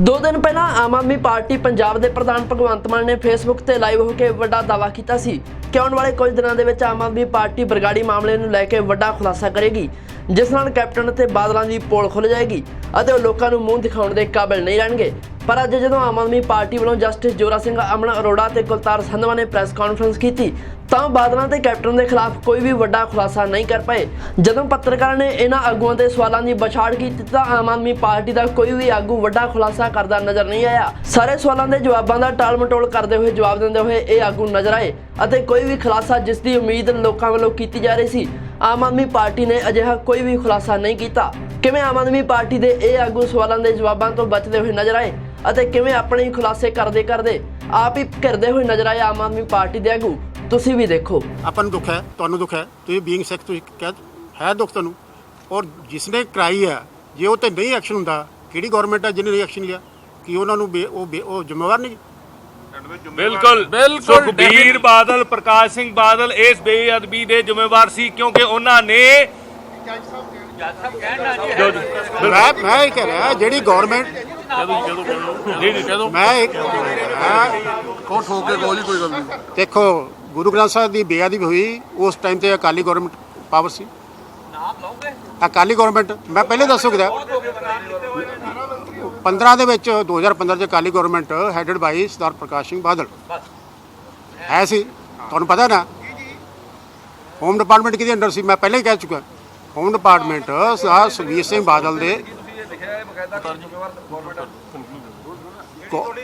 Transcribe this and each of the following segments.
ਦੋ ਦਿਨ ਪਹਿਲਾਂ ਆਮ ਆਦਮੀ ਪਾਰਟੀ ਪੰਜਾਬ ਦੇ ਪ੍ਰਧਾਨ ਭਗਵੰਤ ਮਾਨ ਨੇ ਫੇਸਬੁੱਕ ਤੇ ਲਾਈਵ ਹੋ ਕੇ ਵੱਡਾ ਦਾਅਵਾ ਕੀਤਾ ਸੀ ਕਿ ਆਉਣ ਵਾਲੇ ਕੁਝ ਦਿਨਾਂ ਦੇ ਵਿੱਚ ਆਮ ਆਦਮੀ ਪਾਰਟੀ ਬਰਗਾੜੀ ਮਾਮਲੇ ਨੂੰ ਲੈ ਕੇ ਵੱਡਾ ਖੁਲਾਸਾ ਕਰੇਗੀ, ਜਿਸ ਨਾਲ ਕੈਪਟਨ ਅਤੇ ਬਾਦਲਾਂ ਦੀ ਪੋਲ ਖੁੱਲ ਜਾਏਗੀ ਅਤੇ ਉਹ ਲੋਕਾਂ ਨੂੰ ਮੂੰਹ ਦਿਖਾਉਣ ਦੇ ਕਾਬਿਲ ਨਹੀਂ ਰਹਿਣਗੇ। ਪਰ ਅੱਜ ਜਦੋਂ ਆਮ ਆਦਮੀ ਪਾਰਟੀ ਵੱਲੋਂ ਜਸਟਿਸ ਜੋਰਾ ਸਿੰਘ ਅਮਨ ਅਰੋੜਾ ਤੇ ਕੁਲਤਾਰ ਸੰਧਵਾ ਨੇ ਪ੍ਰੈਸ ਕਾਨਫਰੰਸ ਕੀਤੀ, ਤਾਂ ਬਾਦਲਾਂ ਤੇ ਕੈਪਟਨ ਦੇ ਖਿਲਾਫ ਕੋਈ ਵੀ ਵੱਡਾ ਖੁਲਾਸਾ ਨਹੀਂ ਕਰ ਪਏ। ਜਦੋਂ ਪੱਤਰਕਾਰਾਂ ਨੇ ਇਹਨਾਂ ਆਗੂਆਂ ਦੇ ਸਵਾਲਾਂ ਦੀ ਬਛਾੜ ਕੀਤੀ, ਤਾਂ ਆਮ ਆਦਮੀ ਪਾਰਟੀ ਦਾ ਕੋਈ ਵੀ ਆਗੂ ਵੱਡਾ ਖੁਲਾਸਾ ਕਰਦਾ ਨਜ਼ਰ ਨਹੀਂ ਆਇਆ। ਸਾਰੇ ਸਵਾਲਾਂ ਦੇ ਜਵਾਬਾਂ ਦਾ ਟਾਲ ਮਟੋਲ ਕਰਦੇ ਹੋਏ ਜਵਾਬ ਦਿੰਦੇ ਹੋਏ ਇਹ ਆਗੂ ਨਜ਼ਰ ਆਏ ਅਤੇ ਕੋਈ ਵੀ ਖੁਲਾਸਾ ਜਿਸ ਦੀ ਉਮੀਦ ਲੋਕਾਂ ਵੱਲੋਂ ਕੀਤੀ ਜਾ ਰਹੀ ਸੀ, ਆਮ ਆਦਮੀ ਪਾਰਟੀ ਨੇ ਅਜਿਹਾ ਕੋਈ ਵੀ ਖੁਲਾਸਾ ਨਹੀਂ ਕੀਤਾ। ਕਿਵੇਂ ਆਮ ਆਦਮੀ ਪਾਰਟੀ ਦੇ ਇਹ ਆਗੂ ਸਵਾਲਾਂ ਦੇ ਜਵਾਬਾਂ ਤੋਂ ਬਚਦੇ ਹੋਏ ਨਜ਼ਰ ਆਏ ਅਤੇ ਕਿਵੇਂ ਆਪਣੇ ਹੀ ਖੁਲਾਸੇ ਕਰਦੇ ਕਰਦੇ ਆਪ ਹੀ ਘਿਰਦੇ ਹੋਏ ਨਜ਼ਰ ਆਏ ਆਮ ਆਦਮੀ ਪਾਰਟੀ ਦੇ ਆਗੂ? ਤੁਸੀਂ ਵੀ ਦੇਖੋ। ਆਪਾਂ ਨੂੰ ਦੁੱਖ ਹੈ ਤੁਹਾਨੂੰ ਦੁੱਖ ਹੈ। ਤੁਸੀਂ ਬੀਇੰਗ ਸਿੱਖ ਤੁਸੀਂ ਕਹਿ ਹੈ ਦੁੱਖ ਤੁਹਾਨੂੰ। ਔਰ ਜਿਸਨੇ ਕਰਾਈ ਹੈ ਜੇ ਉਹ ਤੇ ਨਹੀਂ ਐਕਸ਼ਨ ਹੁੰਦਾ ਕਿਹੜੀ ਗਵਰਨਮੈਂਟ ਹੈ ਜਿਹਨੇ ਐਕਸ਼ਨ ਲਿਆ? ਕਿ ਉਹਨਾਂ ਨੂੰ ਉਹ ਉਹ ਜ਼ਿੰਮੇਵਾਰ ਨਹੀਂ? ਬਿਲਕੁਲ ਬਿਲਕੁਲ, ਸੁਖਬੀਰ ਬਾਦਲ ਪ੍ਰਕਾਸ਼ ਸਿੰਘ ਬਾਦਲ ਇਸ ਬੇਅਦਬੀ ਦੇ ਜ਼ਿੰਮੇਵਾਰ ਸੀ ਕਿਉਂਕਿ ਉਹਨਾਂ ਨੇ ਮੈਂ ਮੈਂ ਇਹ ਕਹਿ ਰਿਹਾ ਜਿਹੜੀ ਗਵਰਨਮੈਂਟ ਜੀ ਜੀ ਮੈਂ ਇੱਕ ਮੈਂ ਕੋ ਠੋਕ ਕੇ ਕੋਈ ਕੋਈ ਗੱਲ ਨਹੀਂ। ਦੇਖੋ ਗੁਰੂ ਗ੍ਰੰਥ ਸਾਹਿਬ ਦੀ ਬੇਅਦਬੀ ਹੋਈ ਉਸ ਟਾਈਮ ਤੇ ਅਕਾਲੀ ਗਵਰਨਮੈਂਟ ਪਾਵਰ ਸੀ। ਅਕਾਲੀ ਗਵਰਨਮੈਂਟ ਮੈਂ ਪਹਿਲੇ ਦੱਸ ਸਕਦਾ। 15 ਦੇ ਵਿੱਚ 2015 ਚ Akali government headed by Sardar Prakash Singh Badal. ਹੈ ਸੀ। ਤੁਹਾਨੂੰ ਪਤਾ ਨਾ? ਹੋਮ ਡਿਪਾਰਟਮੈਂਟ ਕਿਹਦੇ ਅੰਡਰ ਸੀ? ਮੈਂ ਪਹਿਲਾਂ ਹੀ ਕਹਿ ਚੁੱਕਾ। ਹੋਮ ਡਿਪਾਰਟਮੈਂਟ ਸਰਦਾਰ ਸੁਖਬੀਰ ਸਿੰਘ ਬਾਦਲ ਦੇ। ਕੋ-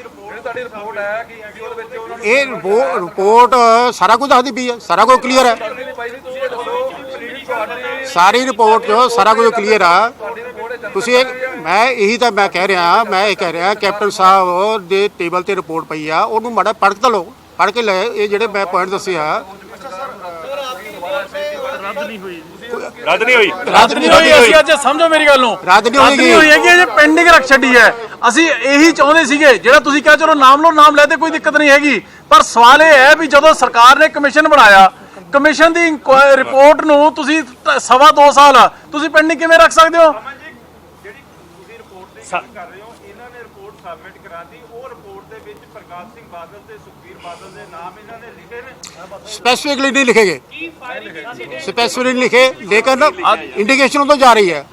ਇਹ ਰਿਪੋ- ਰਿਪੋਰਟ ਸਾਰਾ ਕੁਝ ਦੱਸਦੀ ਪਈ ਹੈ, ਸਾਰਾ ਕੁਝ ਕਲੀਅਰ ਹੈ। ਸਾਰੀ ਰਿਪੋਰਟ ਜੋ ਸਾਰਾ ਕੁਝ ਕਲੀਅਰ ਆ। ਤੁਸੀਂ ਇਹ ਮੈਂ ਇਹੀ ਤਾਂ ਮੈਂ ਕਹਿ ਰਿਹਾ, ਮੈਂ ਇਹ ਕਹਿ ਰਿਹਾ, ਕੈਪਟਨ ਸਾਹਿਬ ਦੇ ਟੇਬਲ ਤੇ ਰਿਪੋਰਟ ਪਈ ਆ, ਉਹਨੂੰ ਮਾੜਾ ਪੜ੍ਹ ਤਾਂ ਲਓ। ਪੜ੍ਹ ਕੇ ਲੈ, ਇਹ ਜਿਹੜੇ ਮੈਂ ਪੁਆਇੰਟ ਦੱਸੇ ਆ ਰੱਦ ਨਹੀਂ ਹੋਈ। ਰੱਦ ਨਹੀਂ ਹੋਈ? ਅਸੀਂ ਅੱਜ ਸਮਝੋ ਮੇਰੀ ਗੱਲ ਨੂੰ। ਰੱਦ ਨਹੀਂ ਹੋਏਗੀ। ਹੋਈ ਹੈਗੀ ਅਜੇ ਪੈਂਡਿੰਗ ਰੱਖ ਛੱਡੀ ਹੈ। ਅਸੀਂ ਇਹੀ ਚਾਹੁੰਦੇ ਸੀਗੇ ਜਿਹੜਾ ਤੁਸੀਂ ਕਿਹਾ ਚਲੋ ਨਾਮ ਲਓ ਨਾਮ ਲੈ ਤੇ ਕੋਈ ਦਿੱਕਤ ਨਹੀਂ ਹੈਗੀ। ਪਰ ਸਵਾਲ ਇਹ ਹੈ ਵੀ ਜਦੋਂ ਸਰਕਾਰ ਨੇ ਕਮਿਸ਼ਨ ਬਣਾਇਆ ਕਮਿਸ਼ਨ ਦੀ ਇਨਕੁਆਇਰੀ ਰਿਪੋਰਟ ਨੂੰ ਤੁਸੀਂ ਸਵਾ 2 ਸਾਲ ਤੁਸੀਂ ਪੈਂਡਿੰਗ ਕਿਵੇਂ ਰੱਖ ਸਕਦੇ ਹੋ? ਕਰ ਰਹੇ ਹੋ ਇਹਨਾਂ ਨੇ ਰਿਪੋਰਟ ਸਬਮਿਟ ਕਰਾਤੀ ਉਹ ਰਿਪੋਰਟ ਦੇ ਵਿੱਚ ਪ੍ਰਕਾਸ਼ ਸਿੰਘ ਬਾਦਲ ਤੇ ਸੁਖਬੀਰ ਬਾਦਲ ਦੇ ਨਾਮ ਇਹਨਾਂ ਨੇ ਲਿਖੇ ਨੇ। ਸਪੈਸੀਫਿਕਲੀ ਨਹੀਂ ਲਿਖੇਗੇ। ਸਪੈਸੀਫਿਕਲੀ ਨਹੀਂ ਲਿਖੇ। ਲੇਕਿਨ ਇੰਡੀਕੇਸ਼ਨ ਉਹ ਤੋਂ ਜਾ ਰਹੀ ਹੈ।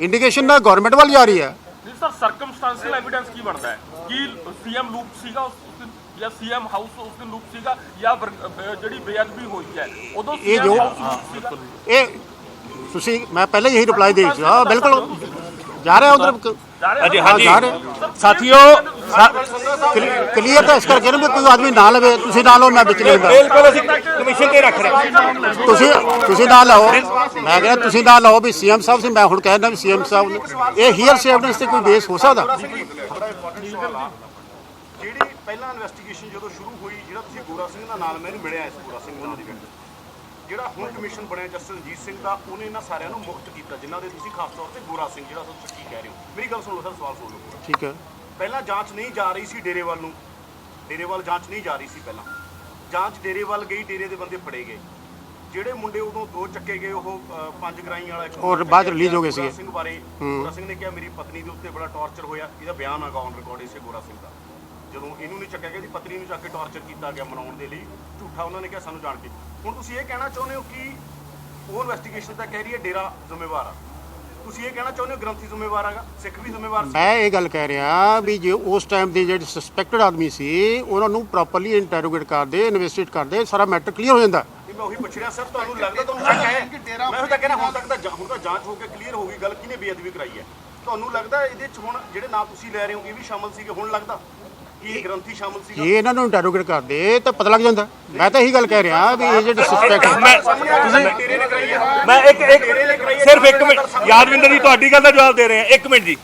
ਇੰਡੀਕੇਸ਼ਨ ਨਾ ਗਵਰਨਮੈਂਟ ਵੱਲ ਜਾ ਰਹੀ ਹੈ। ਸਰ ਸਰਕਮਸਟੈਂਸ਼ੀਅਲ ਐਵੀਡੈਂਸ ਕੀ ਬਣਦਾ ਹੈ? ਕਿ ਸੀਐਮ ਲੂਪ ਸੀਗਾ ਉਸ ਉਸ ਦਿਨ ਜਾਂ ਸੀਐਮ ਹਾਊਸ ਉਸ ਦਿਨ ਲੂਪ ਸੀਗਾ ਜਾਂ ਜਿਹੜੀ ਬੇਅਦਬੀ ਹੋਈ ਹੈ ਉਦੋਂ ਇਹ ਜੋ- ਇਹ ਤੁਸੀਂ ਮੈਂ ਪਹਿਲਾਂ ਹੀ ਇਹੀ ਰਿਪਲਾਈ ਦੇ ਦਿੱਤਾ ਹਾਂ ਬਿਲਕੁਲ। ਜਾ ਰਿਹਾ ਉਧਰ। ਹਾਂਜੀ ਹਾਂ ਹਾਂਜੀ। ਸਾਥੀਓ ਕਲੀਅਰ ਤਾਂ ਇਸ ਕਰਕੇ ਨਾ ਵੀ ਕੋਈ ਆਦਮੀ ਨਾ ਲਵੇ ਤੁਸੀਂ ਨਾ ਲਓ ਮੈਂ ਵਿੱਚ ਹੁੰਦਾ। ਬਿਲਕੁਲ ਅਸੀਂ ਕਮਿਸ਼ਨ ਤੇ ਰੱਖ ਰਹੇ ਤੁਸੀਂ ਤੁਸੀਂ ਨਾ ਲਓ। ਮੈਂ ਕਹਿੰਦਾ ਤੁਸੀਂ ਨਾ ਲਓ ਵੀ ਸੀਐਮ ਸਾਹਿਬ ਸੀ ਮੈਂ ਹੁਣ ਕਹਿੰਦਾ ਵੀ ਸੀਐਮ ਸਾਹਿਬ ਨੇ। ਇਹ ਹੀਅਰ ਸੇ ਐਵਿਡੈਂਸ ਤੇ ਕੋਈ ਬੇਸ ਹੋ ਸਕਦਾ? ਜਿਹੜੀ ਪਹਿਲਾਂ ਇਨਵੈਸਟੀਗੇਸ਼ਨ ਜਦੋਂ ਸ਼ੁਰੂ ਹੋਈ ਜਿਹੜਾ ਤੁਸੀਂ ਗੋਰਾ ਸਿੰਘ ਦਾ ਨਾਲ ਮੈਨੂੰ ਮਿਲਿਆ ਇਸ ਗੋਰਾ ਸਿੰਘ ਨਾਲ ਦੀ ਗੱਲ ਜਿਹੜਾ ਹੁਣ ਕਮਿਸ਼ਨ ਬਣਿਆ ਜਸਟਿਸ ਰਣਜੀਤ ਸਿੰਘ ਦਾ ਉਹਨੇ ਇਹਨਾਂ ਸਾਰਿਆਂ ਨੂੰ ਮੁਕਤ ਕੀਤਾ ਜਿਨ੍ਹਾਂ ਦੇ ਤੁਸੀਂ ਖਾਸ ਤੌਰ ਤੇ ਗੋਰਾ ਸਿੰਘ ਜਿਹੜਾ ਤੁਸੀਂ ਚੱਕੀ ਕਹਿ ਰਹੇ ਹੋ। ਮੇਰੀ ਗੱਲ ਸੁਣ ਲਓ ਸਰ ਸਵਾਲ ਸੁਣ ਲਓ। ਠੀਕ ਹੈ। ਪਹਿਲਾਂ ਜਾਂਚ ਨਹੀਂ ਜਾ ਰਹੀ ਸੀ ਡੇਰੇ ਵੱਲ ਨੂੰ। ਡੇਰੇ ਵੱਲ ਜਾਂਚ ਨਹੀਂ ਜਾ ਰਹੀ ਸੀ ਪਹਿਲਾਂ। ਜਾਂਚ ਡੇਰੇ ਵੱਲ ਗਈ ਡੇਰੇ ਦੇ ਬੰਦੇ ਫੜੇ ਗਏ। ਜਿਹੜੇ ਮੁੰਡੇ ਉਦੋਂ ਦੋ ਚੱਕੇ ਗਏ ਉਹ ਪੰਜ ਗਰਾਈ ਵਾਲਾ ਇੱਕ ਔਰ ਬਾਅਦ release ਹੋ ਗਏ ਗੋਰਾ ਸੀਗੇ। ਸਿੰਘ ਬਾਰੇ। ਗੋਰਾ ਸਿੰਘ ਨੇ ਕਿਹਾ ਮੇਰੀ ਪਤਨੀ ਦੇ ਉੱਤੇ ਬੜਾ ਟੌਰਚਰ ਹੋਇਆ ਇਹਦਾ ਬਿਆਨ ਆਗਾ ਔਨ ਰਿਕਾਰਡ ਇਸੇ ਗੋਰਾ ਸਿੰਘ ਦਾ। ਜਦੋਂ ਇਹਨੂੰ ਨਹੀਂ ਚੱਕਿਆ ਗਿਆ ਇਹਦੀ ਪਤਨੀ ਨੂੰ ਚੱਕ ਕੇ ਟੌਰਚਰ ਕੀਤਾ ਗਿਆ ਮਨਾਉਣ ਦੇ ਲਈ। ਝੂਠਾ ਉਹਨਾਂ ਨੇ ਕਿਹਾ ਸਾਨੂੰ ਜਾਣ ਕੇ। ਹੁਣ ਤੁਸੀਂ ਇਹ ਕਹਿਣਾ ਚਾਹੁੰਦੇ ਹੋ ਕਿ ਉਹ ਇਨਵੈਸਟੀਗੇਸ਼ਨ ਤਾਂ ਕਹਿ ਰਹੀ ਹੈ ਡੇਰਾ ਜ਼ਿੰਮੇਵਾਰ ਆ। ਤੁਸੀਂ ਇਹ ਕਹਿਣਾ ਚਾਹੁੰਦੇ ਹੋ ਗ੍ਰੰਥੀ ਜ਼ਿੰਮੇਵਾਰ ਹੈਗਾ ਸਿੱਖ ਵੀ ਜ਼ਿੰਮੇਵਾਰ ਸੀ? ਮੈਂ ਇਹ ਗੱਲ ਕਹਿ ਰਿਹਾ ਵੀ ਜੇ ਉਸ ਟਾਈਮ ਦੇ ਜਿਹੜੇ ਸਸਪੈਕਟਡ ਆਦਮੀ ਸੀ ਉਹਨਾਂ ਨੂੰ ਪ੍ਰੋਪਰਲੀ ਇੰਟਰੋਗੇਟ ਕਰਦੇ ਇਨਵੈਸਟੀਗੇਟ ਕਰਦੇ ਸਾਰਾ ਮੈਟਰ ਕਲੀਅਰ ਹੋ ਜਾਂਦਾ। ਨਹੀਂ, ਮੈਂ ਉਹੀ ਪੁੱਛ ਰਿਹਾ ਸਰ ਤੁਹਾਨੂੰ ਲੱਗਦਾ ਤੁਹਾਨੂੰ ਸ਼ੱਕ ਹੈ। ਮੈਂ ਉਹ ਤਾਂ ਕਹਿੰਦਾ ਹੁਣ ਤੱਕ ਤਾਂ ਹੁਣ ਤਾਂ ਜਾਂਚ ਹੋ ਕੇ ਕਲੀਅਰ ਹੋ ਗਈ ਗੱਲ ਕਿਹਨੇ ਬੇਅਦਬੀ ਕਰਾਈ ਹੈ? ਤੁਹਾਨੂੰ ਲੱਗਦਾ ਇਹਦੇ ਚ ਹੁਣ ਜਿਹੜੇ ਨਾਂ ਤੁਸੀਂ ਲੈ ਰਹੇ ਹੋ ਇਹ ਵੀ ਸ਼ਾਮਲ ਸੀਗੇ ਹੁਣ ਲੱਗਦਾ? ਕਿ ਇਹ ਗ੍ਰੰਥੀ ਸ਼ਾਮਲ ਸੀਗਾ? ਜੇ ਇਹਨਾਂ ਨੂੰ ਇੰਟਰੋਗੇਟ ਕਰਦੇ ਤਾਂ ਪਤਾ ਲੱਗ ਜਾਂਦਾ। ਮੈਂ ਤਾਂ ਇਹੀ ਗੱਲ ਕਹਿ ਰਿਹਾ ਵੀ ਇਹ ਜਿਹੜੇ ਸਸਪੈਕਟ ਮੈਂ ਹੈ ਮੈਂ ਇੱਕ ਇੱਕ ਸਿਰਫ ਇੱਕ ਮਿੰਟ। ਯਾਦਵਿੰਦਰ ਜੀ ਤੁਹਾਡੀ ਗੱਲ ਦਾ ਜਵਾਬ ਦੇ ਰਹੇ ਹਾਂ। ਇੱਕ ਮਿੰਟ ਜੀ।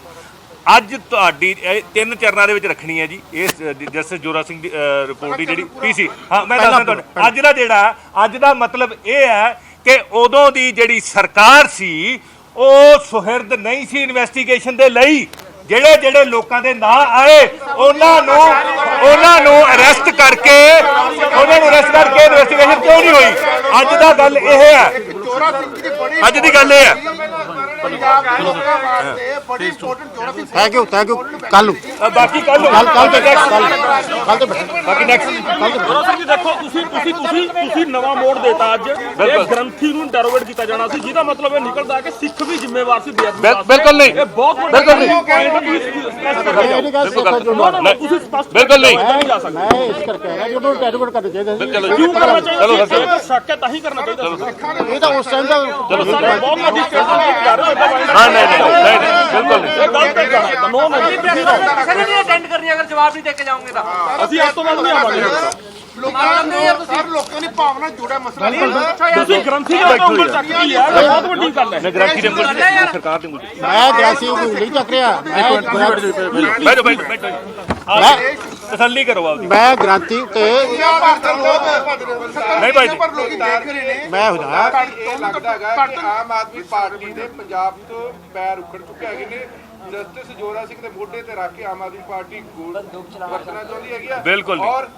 ਅੱਜ ਤੁਹਾਡੀ ਤਿੰਨ ਚਰਨਾਂ ਦੇ ਵਿੱਚ ਰੱਖਣੀ ਹੈ ਜੀ। ਇਸ ਜਸਟਿਸ ਜੋਰਾ ਸਿੰਘ ਦੀ ਰਿਪੋਰਟ ਦੀ ਜਿਹੜੀ ਪੀਸੀ ਹਾਂ ਮੈਂ ਦੱਸਦਾ ਤੁਹਾਨੂੰ ਅੱਜ ਦਾ ਜਿਹੜਾ ਅੱਜ ਦਾ ਮਤਲਬ ਇਹ ਹੈ ਕਿ ਉਦੋਂ ਦੀ ਜਿਹੜੀ ਸਰਕਾਰ ਸੀ ਉਹ ਸੁਹਿਰਦ ਨਹੀਂ ਸੀ ਇਨਵੈਸਟੀਗੇਸ਼ਨ ਦੇ ਲਈ। ਜਿਹੜੇ ਜਿਹੜੇ ਲੋਕਾਂ ਦੇ ਨਾਂ ਆਏ, ਉਹਨਾਂ ਨੂੰ ਉਹਨਾਂ ਨੂੰ ਅਰੈਸਟ ਕਰਕੇ ਉਹਨਾਂ ਨੂੰ ਅਰੈਸਟ ਕਰਕੇ ਇਨਵੈਸਟੀਗੇਸ਼ਨ ਕਿਉਂ ਨਹੀਂ ਹੋਈ? ਅੱਜ ਦਾ ਗੱਲ ਇਹ ਹੈ। ਅੱਜ ਦੀ ਗੱਲ ਇਹ ਹੈ। ਪੰਜਾਬ ਦੇ ਲੋਕਾਂ ਵਾਸਤੇ ਬੜੀ ਇੰਪੋਰਟੈਂਟ ਜੋੜਾ ਸੀ ਥੈਂਕ ਯੂ ਥੈਂਕ ਯੂ ਕੱਲ ਨੂੰ ਬਾਕੀ ਕੱਲ ਕੱਲ ਕੱਲ ਤੇ ਕੱਲ ਕੱਲ ਤੇ ਬੈਠੋ ਬਾਕੀ ਨੈਕਸਟ ਗੁਰੂ ਸਿੰਘ ਜੀ ਦੇਖੋ ਤੁਸੀਂ ਤੁਸੀਂ ਤੁਸੀਂ ਤੁਸੀਂ ਨਵਾਂ ਮੋੜ ਦੇਤਾ ਅੱਜ। ਇਹ ਗ੍ਰੰਥੀ ਨੂੰ ਇੰਟਰੋਗੇਟ ਕੀਤਾ ਜਾਣਾ ਸੀ ਜਿਹਦਾ ਮਤਲਬ ਇਹ ਨਿਕਲਦਾ ਕਿ ਸਿੱਖ ਵੀ ਜ਼ਿੰਮੇਵਾਰ ਸੀ ਬੇਅਦਬੀ। ਬਿਲਕੁਲ ਨਹੀਂ। ਇਹ ਬਹੁਤ ਵੱਡਾ ਬਿਲਕੁਲ ਨਹੀਂ। point ਤੁਸੀਂ ਸਪਸ਼ਟ ਕਰ ਇਹ ਨਹੀਂ। ਗੱਲ ਸਿੱਖਾਂ ਜੋ No, no, no, ਤੁਸੀਂ ਸਪਸ਼ਟ ਬਿਲਕੁਲ ਨਹੀਂ। ਨਹੀਂ ਜਾ ਸਕਦੇ। ਮੈਂ ਇਸ ਕਰਕੇ ਹੈਗਾ ਜਦੋਂ ਟੈਰੋਗੇਟ ਕਰਨਾ ਚਾਹੀਦਾ ਸੀ। ਚਲੋ ਕਿਉਂ ਕਰਨਾ ਚਾਹੀਦਾ? ਚਲੋ ਸੀ? ਸਰ ਇਹ ਸ਼ੱਕ ਹੈ ਤਾਂ ਹੀ ਕਰਨਾ ਚਾਹੀਦਾ ਸੀ। ਇਹ ਤਾਂ ਉਸ ਟਾਈਮ ਦਾ ਸਾਡੇ ਬਹੁਤ ਵੱਡੀ ਸਟੇਟਮੈਂਟ ਕਰ ਰਹੇ ਹੋ ਏਦਾਂ ਮਾਈਂਡ ਹਾਂ ਨਹੀਂ ਨਹੀਂ ਨਹੀਂ ਨਹੀਂ, ਬਿਲਕੁਲ ਨਹੀਂ। ਨੋ ਨੋ ਕਿਸੇ ਨੇ ਨਹੀਂ ਅਟੈਂਡ ਕਰਨੀ ਅਗਰ ਜਵਾਬ ਨਹੀਂ ਦੇ ਕੇ ਜਾਓਗੇ ਤਾਂ। ਅਸੀਂ ਅੱਜ ਤੋਂ ਬਾਅਦ ਨਹੀਂ ਆਵਾਂਗੇ। ਲੋਕਾਂ ਨੇ ਸਰ ਲੋਕਾਂ ਦੀ ਭਾਵਨਾ ਜੁੜਿਆ ਮਸਲਾ ਤੁਸੀਂ ਗ੍ਰੰਥੀ ਦਾ ਉਂਗਲ ਚੱਕਦੀ ਹੈ। ਬਹੁਤ ਵੱਡੀ ਗੱਲ ਹੈ। ਗ੍ਰਾਂਤੀ ਦੇ ਮੁੱਦੇ ਸਰਕਾਰ ਦੇ ਮੈਂ ਉਂਗਲੀ ਚੱਕ ਰਿਹਾ। ਮੈਂ ਬੈਠੋ ਬੈਠੋ ਬੈਠੋ। ਮੈਂ ਤਸੱਲੀ ਕਰੋ ਆਪਦੀ ਮੈਂ ਗ੍ਰਾਂਤੀ ਤੇ ਨਹੀਂ ਭਾਈ ਜੀ। ਪਰ ਲੋਕੀ ਦੇਖ ਰਹੇ ਨੇ ਮੈਂ ਹੋ ਜਾ ਇਹ ਲੱਗਦਾ ਹੈਗਾ ਕਿ ਆਮ ਆਦਮੀ ਪਾਰਟੀ ਦੇ ਪੰਜਾਬ ਤੋਂ ਪੈਰ ਉਖੜ ਚੁੱਕੇ ਹੈਗੇ ਨੇ ਜਸਟਿਸ ਜੋਰਾ ਸਿੰਘ ਦੇ ਮੋਢੇ ਤੇ ਰੱਖ ਕੇ ਆਮ ਆਦਮੀ ਪਾਰਟੀ ਗੋਲ ਵਰਤਣਾ ਚਾਹੁੰਦੀ ਹੈਗੀ ਆ ਬਿਲਕੁਲ ਨਹੀਂ। ਔਰ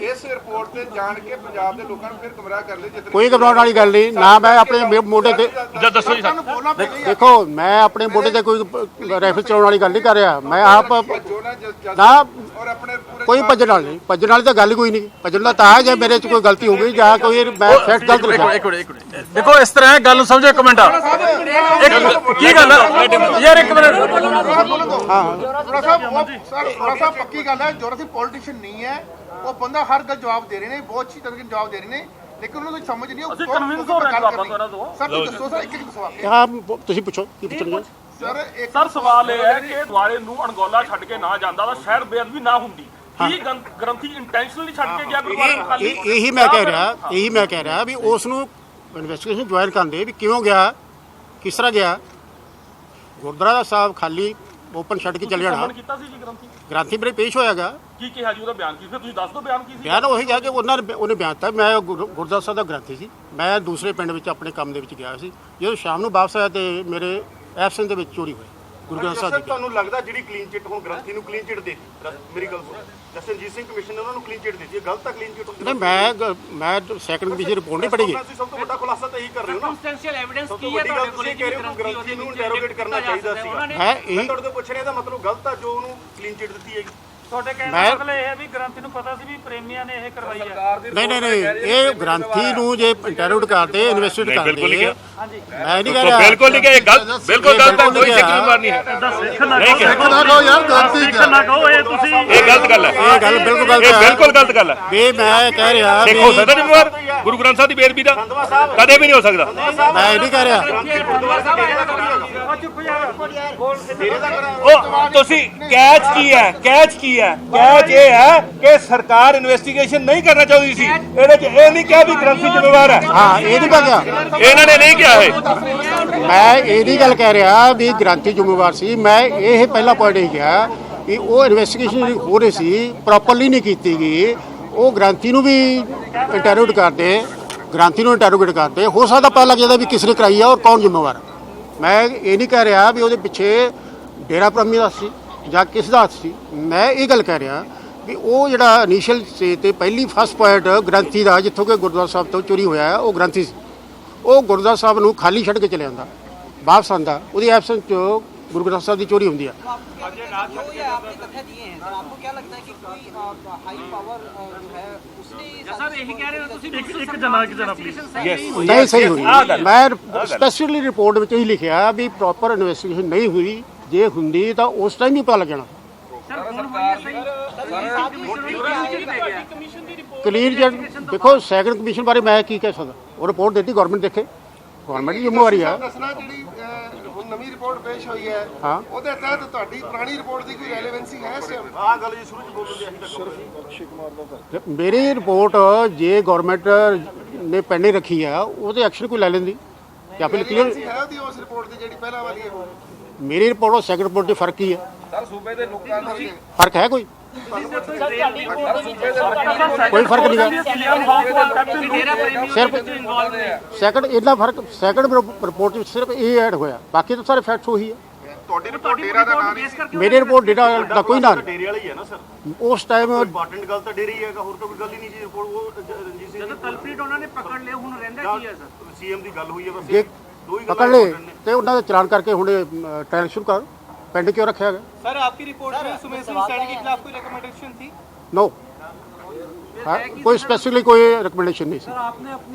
ਇਸ ਰਿਪੋਰਟ ਤੇ ਜਾਣ ਕੇ ਪੰਜਾਬ ਦੇ ਲੋਕਾਂ ਨੂੰ ਫਿਰ ਗੁੰਮਰਾਹ ਕਰ ਲਈ ਜਿਤਨੇ ਕੋਈ ਘਬਰਾਉਣ ਵਾਲੀ ਗੱਲ ਨਹੀਂ। ਨਾ ਮੈਂ ਆਪਣੇ ਮੇ- ਮੋਢੇ ਤੇ ਜਦ ਦੱਸੋ ਜੀ। ਸਾਨੂੰ ਦੇਖੋ ਮੈਂ ਆਪਣੇ ਮੋਢੇ ਤੇ ਕੋਈ ਰਾਈਫਲ ਚਲਾਉਣ ਵਾਲੀ ਗੱਲ ਨਹੀਂ ਕਰ ਰਿਹਾ। ਮੈਂ ਆਪ ਜੋਨਾ ਜਸ ਨਾ ਔਰ ਆਪਣੇ ਪੂਰੇ ਕੋਈ ਭੱਜਣ ਵਾਲੀ ਨਹੀਂ। ਭੱਜਣ ਵਾਲੀ ਤਾਂ ਗੱਲ ਹੀ ਕੋਈ ਨਹੀਂ। ਭੱਜਣ ਦਾ ਤਾਂ ਹੈ ਜੇ ਮੇਰੇ 'ਚ ਕੋਈ ਗਲਤੀ ਹੋ ਗਈ ਜਾਂ ਕੋਈ ਮੈਂ ਫੈਕਟ ਗਲਤ ਲਿਖਿਆ। ਇੱਕ ਮਿੰਟ ਇੱਕ ਮਿੰਟ ਦੇਖੋ ਇਸ ਤਰ੍ਹਾਂ ਹੈ ਗੱਲ ਨੂੰ ਸਮਝੋ ਇੱਕ ਮਿੰਟ। ਇੱਕ ਕੀ ਗੱਲ ਹੈ ਯਾਰ ਇੱਕ ਮਿੰਟ। ਸਾਹਿਬ ਉਹ ਸਰ ਜੋੜਾ ਸਾਹਿਬ ਪੱਕੀ ਗੱਲ ਹੈ ਜੋੜਾ ਸਿੰਘ ਪੋਲੀਟੀਸ਼ੀਅਨ ਨਹੀਂ ਹੈ। ਉਹ ਬੰਦਾ ਹਰ ਗੱਲ ਜਵਾਬ ਦੇ ਰਹੇ ਨੇ ਬਹੁਤ ਅੱਛੀ ਨਾਲ ਜਵਾਬ ਦੇ ਰਹੇ ਨੇ ਲੇਕਿਨ ਉਹਨਾਂ ਨੂੰ ਸਮਝ ਨਹੀਂ ਉਹ ਅਸੀਂ convince ਹੋ ਰਹੇ ਵਾਪਸ ਕਰਨੀ। ਉਹਨਾਂ ਤੋਂ। ਸਰ ਤੁਸੀਂ ਦੱਸੋ ਸਰ ਇੱਕ ਇੱਕ ਆਪਕੇ ਹਾਂ ਤੁਸੀਂ ਪੁੱਛੋ ਕੀ ਪੁੱਛਣਾ ਸਰ ਇੱਕ ਸਰ ਸਵਾਲ ਇਹ ਹੈ ਕਿ ਦੁਆਲੇ ਨੂੰ ਅਣਗੌਲਾ ਛੱਡ ਕੇ ਨਾ ਜਾਂਦਾ ਤਾਂ ਸ਼ਾਇਦ ਬੇਅਦਬੀ ਨਾ ਹੁੰਦੀ। ਕੀ ਗ੍ਰੰ- ਗ੍ਰੰਥੀ ਇੰਟੈਂਸ਼ਨਲੀ ਛੱਡ ਕੇ ਗਿਆ ਗੁਰਦੁਆਰੇ ਖਾਲੀ? ਇਹ ਮੈਂ ਕਹਿ ਰਿਹਾ ਇਹੀ ਮੈਂ ਕਹਿ ਰਿਹਾ ਵੀ ਉਸ ਨੂੰ ਇਨਵੈਸਟੀਗੇਸ਼ਨ ਜੁਆਇਨ ਕਰਦੇ ਵੀ ਕਿਉਂ ਗਿਆ ਕਿਸ ਤਰ੍ਹਾਂ ਗਿਆ? ਗੁਰਦੁਆਰਾ ਸਾਹਿਬ ਖਾਲੀ ਓਪਨ ਛੱਡ ਕੇ ਚਲੇ ਜਾਣਾ ਸਮਨ ਕੀਤਾ ਸੀ ਜੀ ਗ੍ਰੰਥੀ? ਗ੍ਰਾਂਥੀ ਮੇਰੇ ਪੇਸ਼ ਹੋਇਆਗਾ ਕੀ ਕਿਹਾ ਜੀ ਉਹਦਾ ਬਿਆਨ ਕੀ? ਸੀ ਤੁਸੀਂ ਦੱਸ ਦਿਓ ਬਿਆਨ ਕੀ ਸੀ? ਬਿਆਨ ਉਹੀ ਗਿਆ ਕਿ ਉਹਨਾਂ ਨੇ ਉਹਨੇ ਬਿਆਨ ਦਿੱਤਾ। ਮੈਂ ਗੁਰ- ਗੁਰਦੁਆਰਾ ਸਾਹਿਬ ਦਾ ਗ੍ਰੰਥੀ ਸੀ। ਮੈਂ ਦੂਸਰੇ ਪਿੰਡ ਵਿੱਚ ਆਪਣੇ ਕੰਮ ਦੇ ਵਿੱਚ ਗਿਆ ਸੀ। ਜਦੋਂ ਸ਼ਾਮ ਨੂੰ ਵਾਪਸ ਆਇਆ ਤੇ ਮੇਰੇ ਐਬਸੈਂਟ ਦੇ ਵਿੱਚ ਚੋਰੀ ਹੋਈ। ਗੁਰਦੁਆਰਾ ਸਾਹਿਬ ਸਰ ਦੀ ਤੁਹਾਨੂੰ ਲੱਗਦਾ ਜਿਹੜੀ ਕਲੀਨ ਚਿੱਟ ਹੁਣ ਗ੍ਰੰਥੀ ਨੂੰ ਕਲੀਨ ਚਿੱਟ ਦੇ ਮੇਰੀ ਗੱਲ ਸੁਣੋ। ਜਸਟਿਸ ਸਿੰਘ ਕਮਿਸ਼ਨ ਨੇ ਉਹਨਾਂ ਨੂੰ ਕਲੀਨ ਚਿੱਟ ਦਿੱਤੀ ਹੈ। ਗਲਤ ਤਾਂ ਕਲੀਨ ਚਿੱਟ ਨਹੀਂ ਮੈਂ ਗ- ਮੈਂ ਸੈਕੰਡ ਕਮਿਸ਼ਨ ਰਿਪੋਰਟ ਨਹੀਂ ਪੜ੍ਹੀ ਤੁਸੀਂ ਸਭ ਤੋਂ ਵੱਡਾ ਖੁਲਾਸਾ ਤਾਂ ਇਹੀ ਕਰ ਰਹੇ ਹੋ ਨਾ। ਸਰਕਮਸਟੈਂਸ਼ੀਅਲ ਐਵੀਡੈਂਸ ਸਭ ਤੋਂ ਕੀ ਹੈ ਵੱਡੀ ਗੱਲ ਤੁਹਾਡੇ ਕੋਲ ਤੁਸੀਂ ਕਹਿ ਰਹੇ ਹੋ ਕਿ ਗ੍ਰੰਥੀ ਨੂੰ ਇੰਟਰੋਗੇਟ ਕਰਨਾ ਚਾਹੀਦਾ ਉਹਨਾਂ ਨੇ ਹੈ ਮੈਂ ਇਹ ਤੁਹਾਡੇ ਤੋਂ ਪੁੱਛ ਰਿਹਾ ਇਹਦਾ ਮਤਲਬ ਗਲਤ ਆ ਜੋ ਉਹਨੂੰ ਕਲੀਨ ਚਿੱਟ ਦਿੱਤੀ ਹੈਗੀ। ਤੁਹਾਡੇ ਕਹਿਣ ਮੈਂ- ਦਾ ਮਤਲਬ ਇਹ ਹੈ ਵੀ ਗ੍ਰੰਥੀ ਨੂੰ ਪਤਾ ਸੀ ਵੀ ਪ੍ਰੇਮੀਆਂ ਨੇ ਇਹ ਕਰਵਾਈ ਹੈ। ਨਹੀਂ ਨਹੀਂ ਨਹੀਂ ਇਹ ਗ੍ਰੰਥੀ ਨੂੰ ਜੇ ਇੰਟਰੋਗੇਟ ਕਰਦੇ ਇਨਵੈਸਟੀਗੇਟ ਨਹੀਂ, ਕਰਦੇ ਬਿਲਕੁਲ ਨਹੀਂ ਕਿਹਾ। ਮੈਂ ਨਹੀਂ ਕਹਿ ਰਿਹਾ। ਬਿਲਕੁਲ ਨਹੀਂ ਕਿ ਇਹ ਗਲਤ ਬਿਲਕੁਲ ਗਲਤ ਹੈ ਕੋਈ ਸਿੱਖ ਜ਼ਿੰਮੇਵਾਰ ਨਹੀਂ ਹੈ ਨਹੀਂ ਕਿਹਾ। ਨਾ ਕਹੋ ਯਾਰ ਗਲਤੀ ਕਹੋ ਇਹ ਤੁਸੀਂ ਇਹ ਗਲਤ ਗੱਲ ਹੈ। ਇਹ ਗੱਲ ਬਿਲਕੁਲ ਗਲਤ ਇਹ ਹੈ। ਬਿਲਕੁਲ ਗਲਤ ਗੱਲ ਹੈ। ਵੀ ਮੈਂ ਕਹਿ ਰਿਹਾ ਸਿੱਖ ਹੋ ਵੀ ਸਕਦਾ ਜ਼ਿੰਮੇਵਾਰ ਗੁਰੂ ਗ੍ਰੰਥ ਸਾਹਿਬ ਦੀ ਬੇਅਦਬੀ ਦਾ ਕਦੇ ਵੀ ਨਹੀਂ ਹੋ ਸਕਦਾ। ਮੈਂ ਇਹ ਨਹੀਂ ਕਹਿ ਰਿਹਾ। ਉਹ ਤੁਸੀਂ ਕੈਚ ਕੀ ਹੈ? ਕੈਚ ਕੀ ਹੈ? ਕੈਚ ਇਹ ਹੈ ਕਿ ਸਰਕਾਰ ਇਨਵੈਸਟੀਗੇਸ਼ਨ ਨਹੀਂ ਕਰਨਾ ਚਾਹੁੰਦੀ ਸੀ। ਇਹਦੇ ਚ ਇਹ ਨਹੀਂ ਕਿਹਾ ਵੀ ਗ੍ਰੰਥੀ ਜ਼ਿੰਮੇਵਾਰ ਹੈ। ਹਾਂ ਇਹ ਨਹੀਂ ਕਿਹਾ ਇਹਨਾਂ ਨੇ ਨਹੀਂ ਕਿਹਾ ਇਹ ਮੈਂ ਇਹ ਨਹੀਂ ਗੱਲ ਕਹਿ ਰਿਹਾ ਵੀ ਗ੍ਰਾਂਤੀ ਜ਼ਿੰਮੇਵਾਰ ਸੀ। ਮੈਂ ਇਹ ਪਹਿਲਾ ਪੁਆਇੰਟ ਇਹ ਕਿਹਾ ਕਿ ਉਹ ਇਨਵੈਸਟੀਗੇਸ਼ਨ ਹੋ ਰਹੀ ਸੀ ਪ੍ਰੋਪਰਲੀ ਨਹੀਂ ਕੀਤੀ ਗਈ। ਉਹ ਗ੍ਰਾਂਤੀ ਨੂੰ ਵੀ ਇੰਟਰੋਗੇਟ ਕਰਦੇ, ਗ੍ਰਾਂਤੀ ਨੂੰ ਇੰਟਰੋਗੇਟ ਕਰਦੇ। ਹੋ ਸਕਦਾ ਪਤਾ ਲੱਗ ਜਾਂਦਾ ਵੀ ਕਿਸ ਨੇ ਕਰਾਈ ਹੈ ਔਰ ਕੌਣ ਜ਼ਿੰਮੇਵਾਰ ਮੈਂ ਇਹ ਨਹੀਂ ਕਹਿ ਰਿਹਾ ਵੀ ਉਹਦੇ ਪਿੱਛੇ ਡੇਰਾ ਪ੍ਰੇਮੀ ਦਾ ਸੀ ਜਾਂ ਕਿਸ ਦਾ ਹੱਥ ਸੀ। ਮੈਂ ਇਹ ਗੱਲ ਕਹਿ ਰਿਹਾ ਵੀ ਉਹ ਜਿਹੜਾ ਇਨੀਸ਼ੀਅਲ ਸਟੇਜ ਤੇ ਪਹਿਲੀ ਫਸਟ ਪੁਆਇੰਟ ਗ੍ਰੰਥੀ ਦਾ, ਜਿੱਥੋਂ ਕਿ ਗੁਰਦੁਆਰਾ ਸਾਹਿਬ ਤੋਂ ਚੋਰੀ ਹੋਇਆ, ਉਹ ਗ੍ਰੰਥੀ ਸੀ। ਉਹ ਗੁਰਦੁਆਰਾ ਸਾਹਿਬ ਨੂੰ ਖਾਲੀ ਛੱਡ ਕੇ ਚਲੇ ਜਾਂਦਾ। ਵਾਪਸ ਆਂਦਾ ਉਹਦੀ ਐਬਸੈਂਸ ਚ ਗੁਰੂ ਗ੍ਰੰਥ ਸਾਹਿਬ ਦੀ ਚੋਰੀ ਹੁੰਦੀ ਆ। ਨਹੀਂ ਸਹੀ ਹੋਈ। ਮੈਂ ਸਪੈਸ਼ਲੀ ਰਿਪੋਰਟ ਵਿੱਚ ਹੀ ਲਿਖਿਆ ਵੀ ਪ੍ਰੋਪਰ ਇਨਵੈਸਟੀਗੇਸ਼ਨ ਨਹੀਂ ਹੋਈ। ਜੇ ਹੁੰਦੀ ਤਾਂ ਉਸ ਟਾਈਮ ਹੀ ਪਤਾ ਲੱਗਣਾ। ਕਲੀਅਰ ਦੇਖੋ ਸੈਕੰਡ ਕਮਿਸ਼ਨ ਬਾਰੇ ਮੈਂ ਕੀ ਕਹਿ ਸਕਦਾ। ਉਹ ਰਿਪੋਰਟ ਦਿੱਤੀ ਗਵਰਨਮੈਂਟ ਦੇਖੇ। ਗਵਰਨਮੈਂਟ ਦੀ ਜ਼ਿੰਮੇਵਾਰੀ ਆ। ਦੱਸਣਾ ਜਿਹੜੀ ਅਹ, ਹੁਣ ਨਵੀਂ ਰਿਪੋਰਟ ਪੇਸ਼ ਹੋਈ ਹੈ ਹਾਂ। ਉਹਦੇ ਤਹਿਤ ਤੁਹਾਡੀ ਪੁਰਾਣੀ ਰਿਪੋਰਟ ਦੀ ਕੋਈ ਰੈਲੇਵੈਂਸੀ ਹੈ ਇਸ ਟਾਈਮ ਆਹ ਗੱਲ ਜੀ ਸ਼ੁਰੂ ਚ ਬੋਲਦੇ ਅਸੀਂ ਤਾਂ ਤੇ ਮੇਰੀ ਰਿਪੋਰਟ ਜੇ ਗਵਰਨਮੈਂਟ ਨੇ ਪੈਂਡਿੰਗ ਰੱਖੀ ਆ ਉਹਦੇ ਐਕਸ਼ਨ ਕੋਈ ਲੈ ਲੈਂਦੀ। ਜਾਂ ਫਿਰ ਕਲੀਅਰ ਰੈਲੇਵੈਂਸੀ ਹੈ ਉਹਦੀ ਉਸ ਰਿਪੋਰਟ ਦੀ ਜਿਹੜੀ ਪਹਿਲਾਂ ਵਾਲੀ ਹੈ। ਮੇਰੀ ਰਿਪੋਰਟ ਔਰ ਸੈਕੰਡ ਰਿਪੋਰਟ 'ਚ ਫ਼ਰਕ ਕੀ ਹੈ ਸਰ ਸੂਬੇ ਦੇ ਲੋਕਾਂ ਨੂੰ ਫ਼ਰਕ ਹੈ ਕੋਈ? ਕੋਈ ਫ਼ਰਕ ਨਹੀਂ ਡੇਰਾ ਸਿਰਫ ਸੈਕੰਡ ਇਹਦਾ ਫ਼ਰਕ ਸੈਕੰਡ ਰਿਪੋਰਟ ਵਿੱਚ ਸਿਰਫ ਇਹ ਐਡ ਹੋਇਆ। ਬਾਕੀ ਤਾਂ ਸਾਰੇ ਫੈਕਟਸ ਉਹੀ ਹੈ ਤੁਹਾਡੀ ਰਿਪੋਰਟ ਡੇਰਾ ਦਾ ਨਾਮ ਕਰਕੇ ਮੇਰੀ ਰਿਪੋਰਟ ਡੇਟਾ ਦਾ ਕੋਈ ਨਾ ਨਹੀਂ। ਡੇਰੇ ਵਾਲਾ ਹੀ ਨਾ ਸਰ। ਉਸ ਟਾਈਮ ਇੰਪੋਰਟੈਂਟ ਗੱਲ ਤਾਂ ਡੇਰੇ ਹੈਗਾ ਹੋਰ ਤਾਂ ਕੋਈ ਗੱਲ ਹੀ ਨਹੀਂ ਜੀ ਰਿਪੋਰਟ ਉਹ ਜ- ਰਣਜੀਤ ਸਿੰਘ ਜਦੋਂ ਕਲਪ੍ਰੀਟ ਉਹਨਾਂ ਨੇ ਪਕੜ ਲਿਆ ਹੁਣ ਰਹਿੰਦਾ ਕੀ ਹੈ ਸਰ? ਸੀਐਮ ਦੀ ਗੱਲ ਹੋਈ ਹੈ ਬਸ ਜੇ ਦੋ ਹੀ ਗੱਲਾਂ ਪਕੜ ਲਏ। ਤੇ ਉਹਨਾਂ ਦਾ ਚਲਾਨ ਕਰਕੇ ਹੁਣ ਟ੍ਰਾਇਲ ਸ਼ੁਰੂ ਕਰ। पेंड क्यों रखा गया सर आपकी रिपोर्ट में सुमेर सिंह सैनी के खिलाफ कोई रिकमेंडेशन थी नो हाँ, कोई स्पेसिफिकली कोई रिकमेंडेशन नहीं सर आपने अपनी